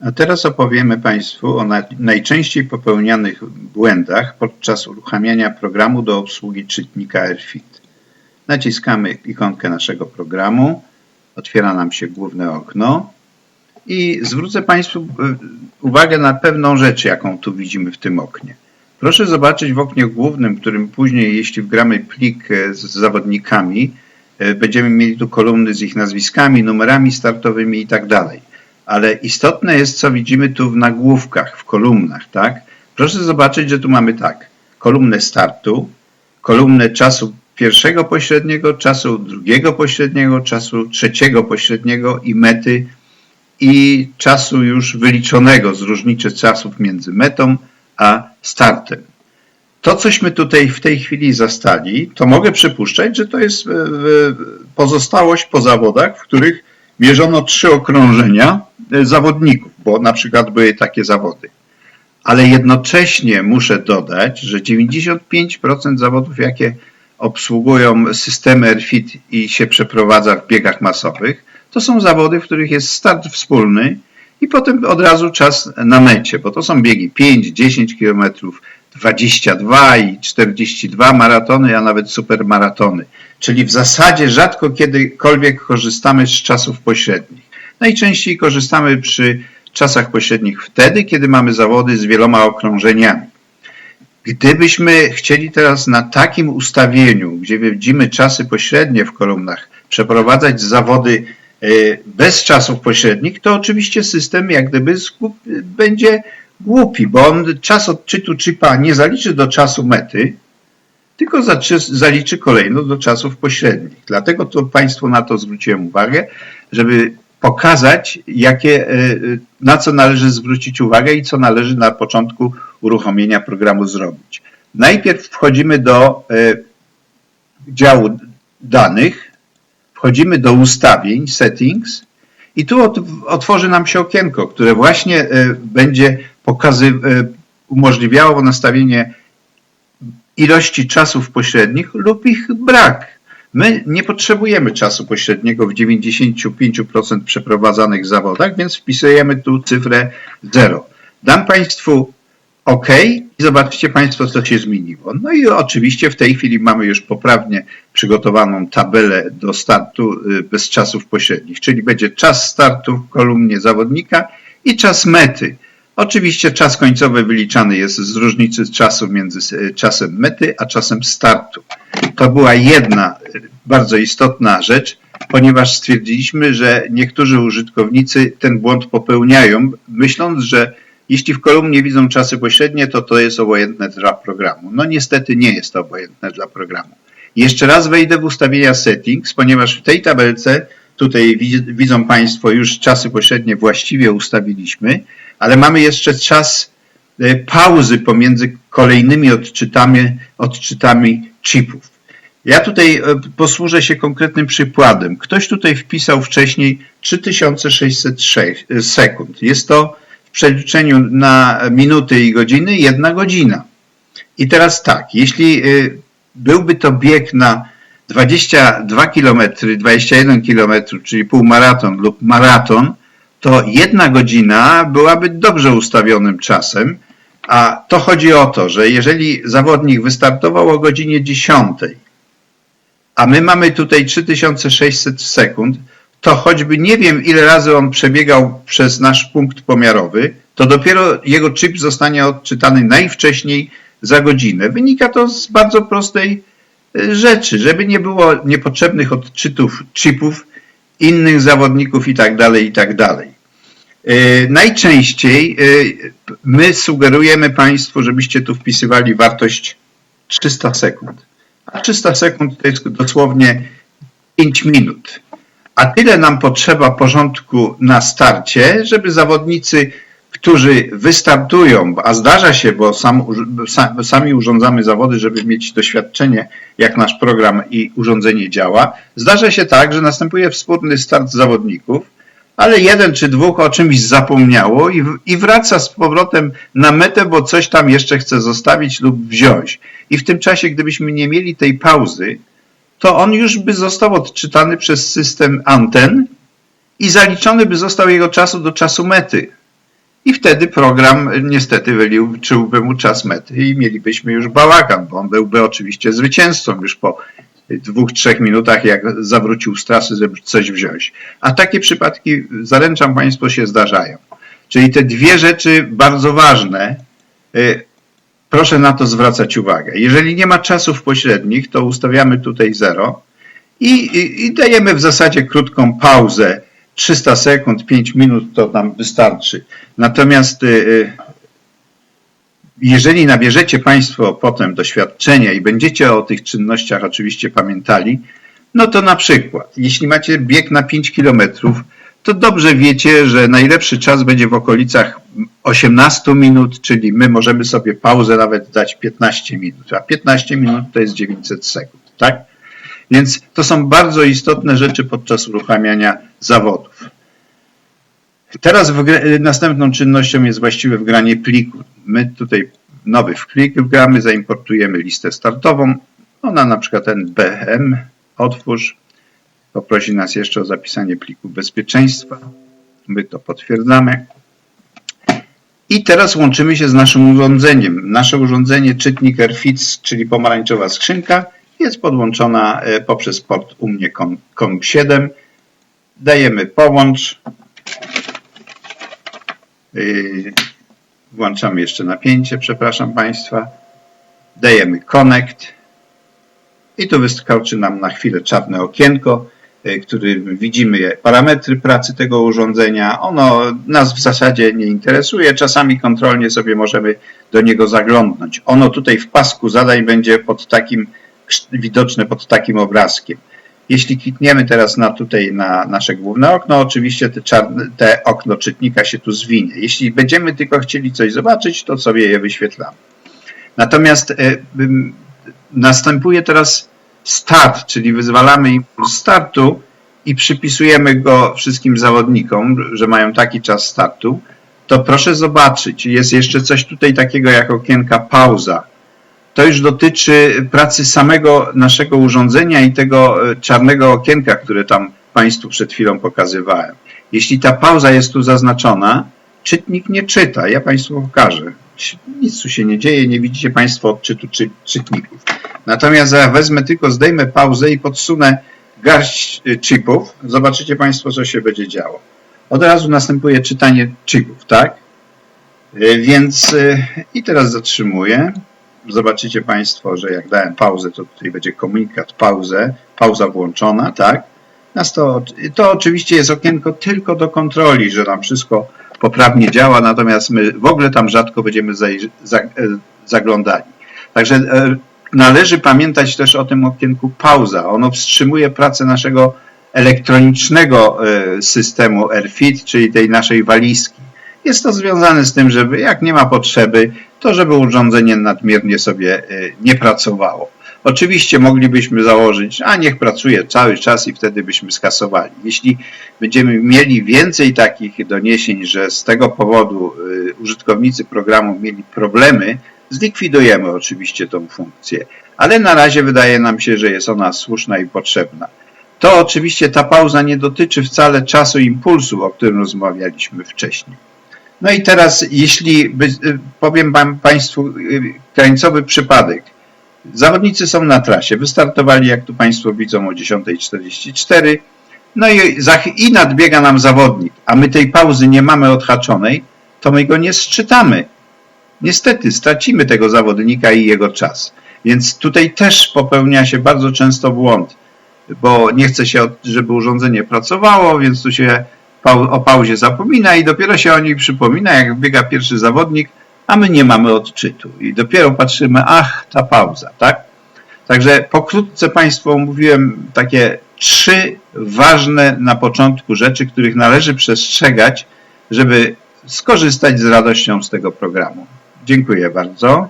A teraz opowiemy Państwu o na, najczęściej popełnianych błędach podczas uruchamiania programu do obsługi czytnika AirFit. Naciskamy ikonkę naszego programu, otwiera nam się główne okno i zwrócę Państwu e, uwagę na pewną rzecz, jaką tu widzimy w tym oknie. Proszę zobaczyć w oknie głównym, którym później, jeśli wgramy plik e, z zawodnikami, e, będziemy mieli tu kolumny z ich nazwiskami, numerami startowymi i tak ale istotne jest, co widzimy tu w nagłówkach, w kolumnach, tak? Proszę zobaczyć, że tu mamy tak, kolumnę startu, kolumnę czasu pierwszego pośredniego, czasu drugiego pośredniego, czasu trzeciego pośredniego i mety i czasu już wyliczonego z różnicy czasów między metą a startem. To, cośmy tutaj w tej chwili zastali, to mogę przypuszczać, że to jest e, e, pozostałość po zawodach, w których mierzono trzy okrążenia e, zawodników, bo na przykład były takie zawody. Ale jednocześnie muszę dodać, że 95% zawodów, jakie obsługują systemy AirFit i się przeprowadza w biegach masowych, to są zawody, w których jest start wspólny i potem od razu czas na mecie, bo to są biegi 5, 10 km, 22 i 42 maratony, a nawet supermaratony. Czyli w zasadzie rzadko kiedykolwiek korzystamy z czasów pośrednich. Najczęściej korzystamy przy czasach pośrednich wtedy, kiedy mamy zawody z wieloma okrążeniami. Gdybyśmy chcieli teraz na takim ustawieniu, gdzie widzimy czasy pośrednie w kolumnach, przeprowadzać zawody e, bez czasów pośrednich, to oczywiście system jak gdyby będzie głupi, bo on czas odczytu chipa nie zaliczy do czasu mety, tylko zaliczy kolejno do czasów pośrednich. Dlatego to Państwu na to zwróciłem uwagę, żeby pokazać, jakie, e, na co należy zwrócić uwagę i co należy na początku uruchomienia programu zrobić. Najpierw wchodzimy do e, działu danych, wchodzimy do ustawień, settings i tu otworzy nam się okienko, które właśnie e, będzie pokazy, umożliwiało nastawienie ilości czasów pośrednich lub ich brak. My nie potrzebujemy czasu pośredniego w 95% przeprowadzanych zawodach, więc wpisujemy tu cyfrę 0. Dam Państwu OK i zobaczcie Państwo, co się zmieniło. No i oczywiście w tej chwili mamy już poprawnie przygotowaną tabelę do startu y, bez czasów pośrednich, czyli będzie czas startu w kolumnie zawodnika i czas mety. Oczywiście czas końcowy wyliczany jest z różnicy czasu między e, czasem mety a czasem startu. To była jedna e, bardzo istotna rzecz, ponieważ stwierdziliśmy, że niektórzy użytkownicy ten błąd popełniają, myśląc, że jeśli w kolumnie widzą czasy pośrednie, to to jest obojętne dla programu. No niestety nie jest to obojętne dla programu. Jeszcze raz wejdę w ustawienia settings, ponieważ w tej tabelce, tutaj widzą Państwo już czasy pośrednie właściwie ustawiliśmy, ale mamy jeszcze czas e, pauzy pomiędzy kolejnymi odczytami, odczytami chipów. Ja tutaj e, posłużę się konkretnym przykładem. Ktoś tutaj wpisał wcześniej 3606 e, sekund. Jest to w przeliczeniu na minuty i godziny jedna godzina. I teraz tak, jeśli byłby to bieg na 22 km, 21 km, czyli półmaraton lub maraton, to jedna godzina byłaby dobrze ustawionym czasem, a to chodzi o to, że jeżeli zawodnik wystartował o godzinie 10, a my mamy tutaj 3600 sekund, to choćby nie wiem ile razy on przebiegał przez nasz punkt pomiarowy, to dopiero jego chip zostanie odczytany najwcześniej za godzinę. Wynika to z bardzo prostej e, rzeczy, żeby nie było niepotrzebnych odczytów chipów innych zawodników i tak dalej, i tak dalej. E, najczęściej e, my sugerujemy Państwu, żebyście tu wpisywali wartość 300 sekund. A 300 sekund to jest dosłownie 5 minut. A tyle nam potrzeba porządku na starcie, żeby zawodnicy, którzy wystartują, a zdarza się, bo sam, sami urządzamy zawody, żeby mieć doświadczenie, jak nasz program i urządzenie działa, zdarza się tak, że następuje wspólny start zawodników ale jeden czy dwóch o czymś zapomniało i, i wraca z powrotem na metę, bo coś tam jeszcze chce zostawić lub wziąć. I w tym czasie, gdybyśmy nie mieli tej pauzy, to on już by został odczytany przez system anten i zaliczony by został jego czasu do czasu mety. i wtedy program niestety wyliczyłby mu czas mety i mielibyśmy już bałagan, bo on byłby oczywiście zwycięzcą już po dwóch, trzech minutach, jak zawrócił z trasy, żeby coś wziąć. A takie przypadki, zaręczam Państwu, się zdarzają. Czyli te dwie rzeczy bardzo ważne, y, proszę na to zwracać uwagę. Jeżeli nie ma czasów pośrednich, to ustawiamy tutaj 0 i, i, i dajemy w zasadzie krótką pauzę 300 sekund, 5 minut to nam wystarczy. Natomiast y, y, jeżeli nabierzecie Państwo potem doświadczenia i będziecie o tych czynnościach oczywiście pamiętali, no to na przykład, jeśli macie bieg na 5 km, to dobrze wiecie, że najlepszy czas będzie w okolicach 18 minut, czyli my możemy sobie pauzę nawet dać 15 minut, a 15 minut to jest 900 sekund, tak? Więc to są bardzo istotne rzeczy podczas uruchamiania zawodów. Teraz następną czynnością jest właściwe wgranie pliku. My tutaj nowy plik wgramy, zaimportujemy listę startową. Ona na przykład ten BM, otwórz, poprosi nas jeszcze o zapisanie pliku bezpieczeństwa. My to potwierdzamy. I teraz łączymy się z naszym urządzeniem. Nasze urządzenie czytnik AirFits, czyli pomarańczowa skrzynka, jest podłączona e, poprzez port u mnie COM7. Dajemy połącz. Y, włączamy jeszcze napięcie, przepraszam Państwa. Dajemy connect. I tu wyskoczy nam na chwilę czarne okienko, y, który widzimy parametry pracy tego urządzenia. Ono nas w zasadzie nie interesuje. Czasami kontrolnie sobie możemy do niego zaglądnąć. Ono tutaj w pasku zadań będzie pod takim widoczne pod takim obrazkiem. Jeśli klikniemy teraz na tutaj na nasze główne okno, oczywiście te, czarne, te okno czytnika się tu zwinie. Jeśli będziemy tylko chcieli coś zobaczyć, to sobie je wyświetlamy. Natomiast y, następuje teraz start, czyli wyzwalamy impuls startu i przypisujemy go wszystkim zawodnikom, że mają taki czas startu, to proszę zobaczyć, jest jeszcze coś tutaj takiego jak okienka pauza to już dotyczy pracy samego naszego urządzenia i tego e, czarnego okienka, które tam Państwu przed chwilą pokazywałem. Jeśli ta pauza jest tu zaznaczona, czytnik nie czyta. Ja Państwu pokażę. Nic tu się nie dzieje, nie widzicie Państwo odczytu czy, czytników. Natomiast ja wezmę tylko, zdejmę pauzę i podsunę garść e, chipów. Zobaczycie Państwo, co się będzie działo. Od razu następuje czytanie chipów, tak? E, więc i teraz zatrzymuję zobaczycie Państwo, że jak dałem pauzę, to tutaj będzie komunikat pauzę, pauza włączona, tak? Nas to, to oczywiście jest okienko tylko do kontroli, że nam wszystko poprawnie działa, natomiast my w ogóle tam rzadko będziemy e, zaglądani. Także e, należy pamiętać też o tym okienku pauza. Ono wstrzymuje pracę naszego elektronicznego e, systemu AirFit, czyli tej naszej walizki. Jest to związane z tym, żeby jak nie ma potrzeby, to żeby urządzenie nadmiernie sobie y, nie pracowało. Oczywiście moglibyśmy założyć, a niech pracuje cały czas i wtedy byśmy skasowali. Jeśli będziemy mieli więcej takich doniesień, że z tego powodu y, użytkownicy programu mieli problemy, zlikwidujemy oczywiście tą funkcję. Ale na razie wydaje nam się, że jest ona słuszna i potrzebna. To oczywiście ta pauza nie dotyczy wcale czasu impulsu, o którym rozmawialiśmy wcześniej. No i teraz, jeśli y, powiem Państwu y, krańcowy przypadek. Zawodnicy są na trasie. Wystartowali, jak tu Państwo widzą, o 10.44. No i, i nadbiega nam zawodnik, a my tej pauzy nie mamy odhaczonej, to my go nie sczytamy. Niestety stracimy tego zawodnika i jego czas. Więc tutaj też popełnia się bardzo często błąd, bo nie chce się, żeby urządzenie pracowało, więc tu się o pauzie zapomina i dopiero się o niej przypomina, jak biega pierwszy zawodnik, a my nie mamy odczytu. I dopiero patrzymy, ach, ta pauza, tak? Także pokrótce Państwu omówiłem takie trzy ważne na początku rzeczy, których należy przestrzegać, żeby skorzystać z radością z tego programu. Dziękuję bardzo.